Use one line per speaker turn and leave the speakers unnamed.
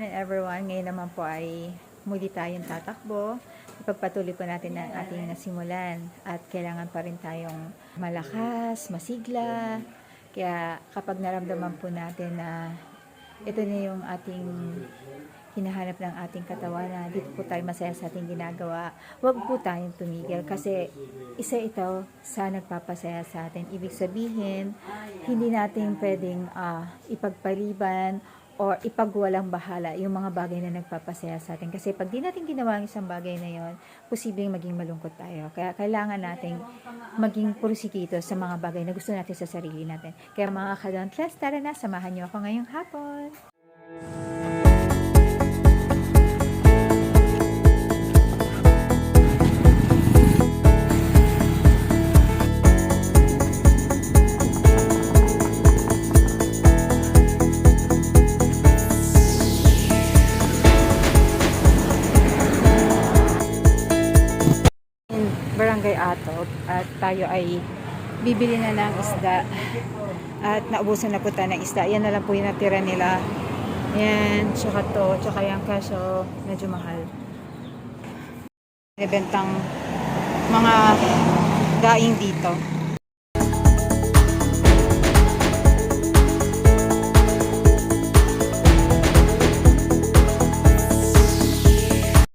And everyone, ngayon naman po ay muli tayong tatakbo. Ipagpatuloy po natin ang ating nasimulan at kailangan pa rin tayong malakas, masigla. Kaya kapag naramdaman po natin na ito na yung ating hinahanap ng ating katawan na dito po tayo masaya sa ating ginagawa, huwag po tayong tumigil kasi isa ito sa nagpapasaya sa atin. Ibig sabihin, hindi natin pwedeng ah, ipagpaliban or ipagwalang bahala yung mga bagay na nagpapasaya sa atin. Kasi pag di natin ginawa ang isang bagay na yon, posibleng maging malungkot tayo. Kaya kailangan nating maging pursikito sa mga bagay na gusto natin sa sarili natin. Kaya mga kadontless, tara na, samahan niyo ako ngayong hapon. Atop at tayo ay bibili na ng isda at naubusan na po tayo ng isda. Yan na lang po yung natira nila. Yan, tsaka to, tsaka yan kaso medyo mahal. Ibentang mga daing dito.